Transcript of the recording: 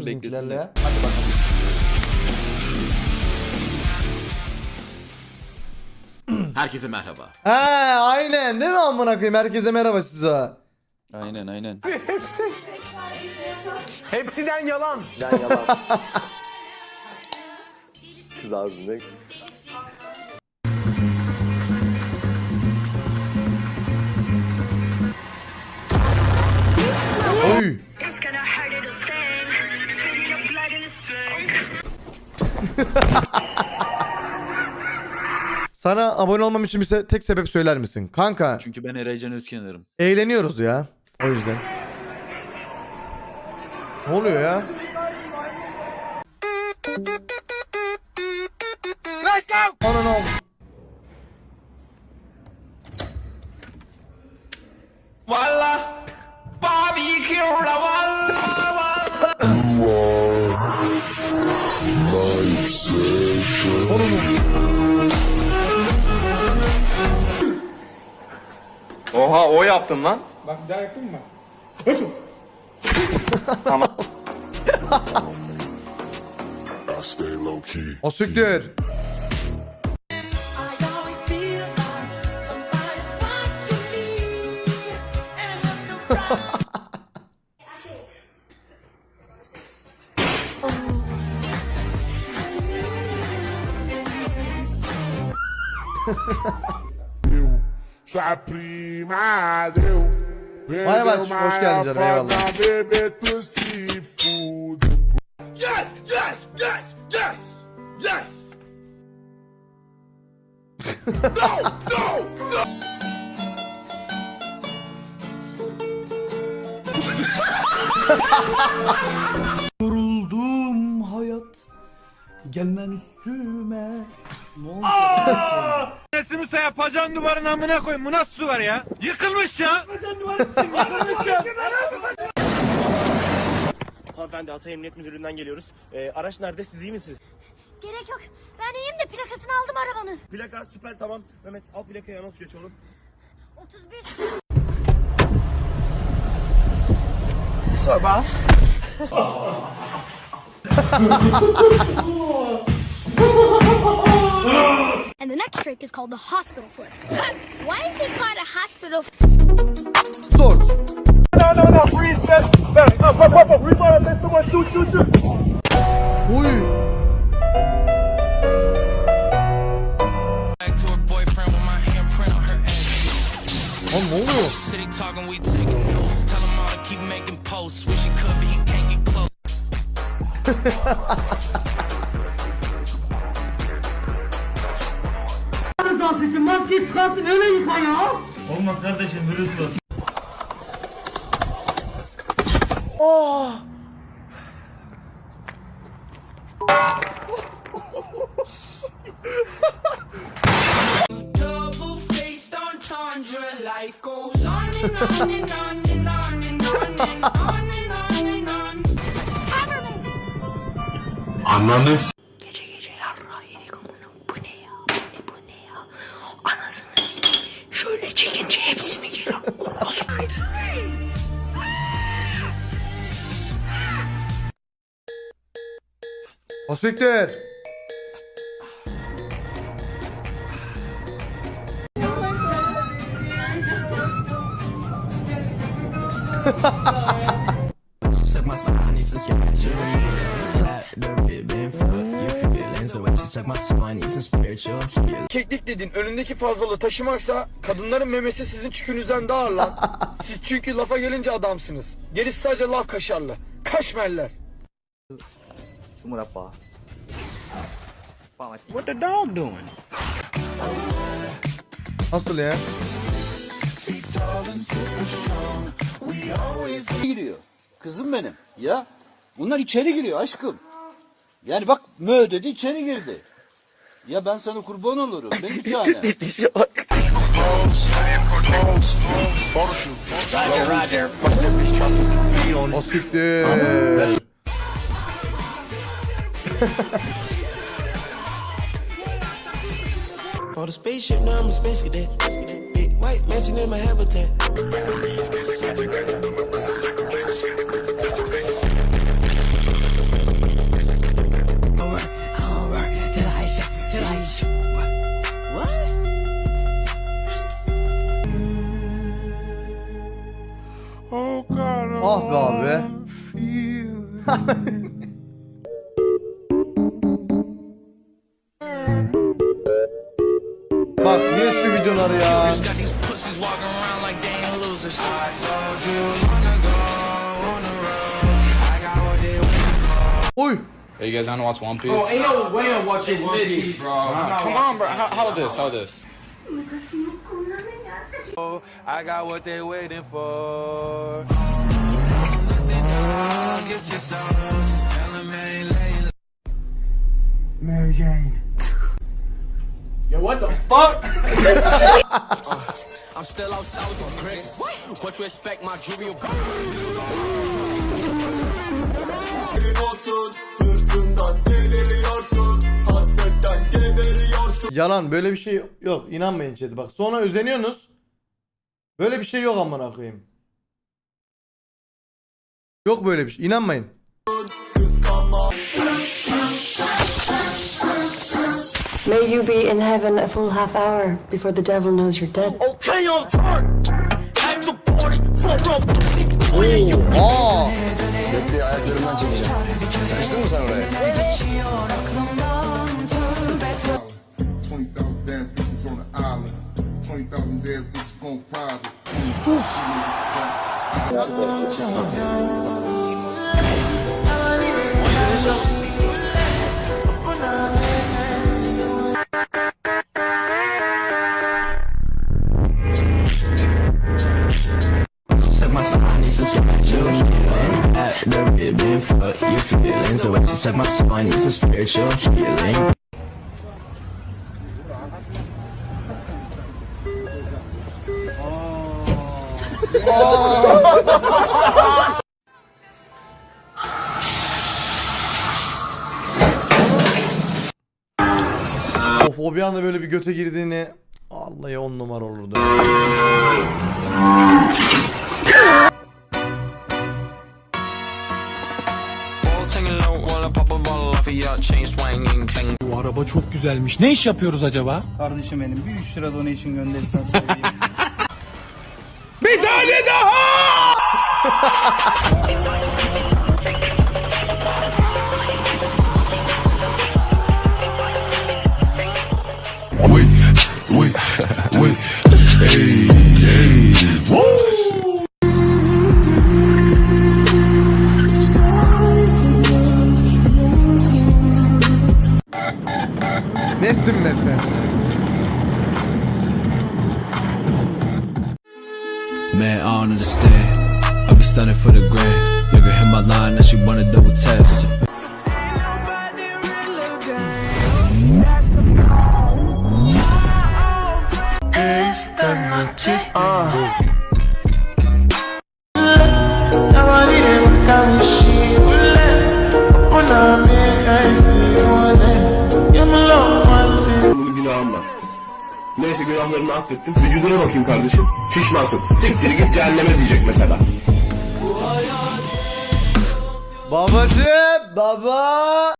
Bizimkilerle ya. Hadi bakalım. Herkese merhaba. He aynen değil mi amına koyayım? Herkese merhaba size. Aynen aynen. Hepsinden yalan. Lan yalan. Kız ağzında. Oy. Sana abone olmam için bir se- tek sebep söyler misin? Kanka Çünkü ben Eraycan Özkenar'ım. eğleniyoruz ya. O yüzden. Ne oluyor ya? Let's go. Ananı al. Oha o yaptın lan. I stay low key. O siktir. Vai, vai, hoş geldin canım, eyvallah. Yes, yes, yes, yes, yes. no, no, no. Yoruldum hayat Gelmen üstüme Resim usta yapacağın duvarın amına koyayım. Bu nasıl duvar ya? Yıkılmış ya. Yapacağın duvarı yıkılmış ya. Hanımefendi Hatay Emniyet Müdürlüğü'nden geliyoruz. Ee, araç nerede? Siz iyi misiniz? Gerek yok. Ben iyiyim de plakasını aldım arabanın. Plaka süper tamam. Mehmet al plakayı anons geç oğlum. 31. And the next trick is called the hospital flip. Why is it called a hospital Zor. No no no princess. Up up up up. Rewind. Let's do one. Shoot shoot shoot. Uy. Back to her boyfriend with my handprint on her ass. Lan ne oluyor? City talking, we taking notes. Tell him all to keep making posts. Wish he could, but he can't get close. Double faced entendre. Life goes on and on and on and on and on and on and on and on. Gece gece yarra yedik amına. Bu ne ya? Bu ne bu ne ya? Anasını s- Şöyle çekince hepsi mi geliyor? O nasıl? O siktir. Suck healing. Keklik dediğin önündeki fazlalığı taşımaksa kadınların memesi sizin çükünüzden daha ağır lan. Siz çünkü lafa gelince adamsınız. Gerisi sadece laf kaşarlı. Kaşmerler. Sumurapa. Pamati. What the dog doing? Nasıl ya? giriyor Kızım benim ya Bunlar içeri giriyor aşkım Yani bak mö dedi içeri girdi Ya ben sana kurban olurum ben bir tane O siktir. On the spaceship, now I'm a space cadet. Big white mansion in my habitat. Bak yine şu videoları ya. Oy. Hey, you guys want to watch One Piece? Oh, ain't no way I'm watching One Piece, bro. come on, bro. How, how this? How this? I got what they waiting for. I'm still outside with the crick. What you expect, my jewelry? Yalan böyle bir şey yok. İnanmayın chat'e bak. Sonra özeniyorsunuz. Böyle bir şey yok amına koyayım. Yok böyle bir şey. İnanmayın. May you be in heaven a full half hour before the devil knows you're dead. Okay on turn. At the party for a pussy. Aa! Bekle ayaklarımdan çekeceğim. Saçtın mı sen oraya? 20,000 The way she check my sign, needs some spiritual healing. Of o bir anda böyle bir göte girdiğini Vallahi on numara olurdu. Araba çok güzelmiş. Ne iş yapıyoruz acaba? Kardeşim benim bir 3 lira donation gönderirsen seveyim. Bir tane daha! Bunun günahım. Neyse günahlarını affettim. Vücuduna bakayım kardeşim. Şişmansın. Siktir git cehenneme diyecek mesela. Babacım baba.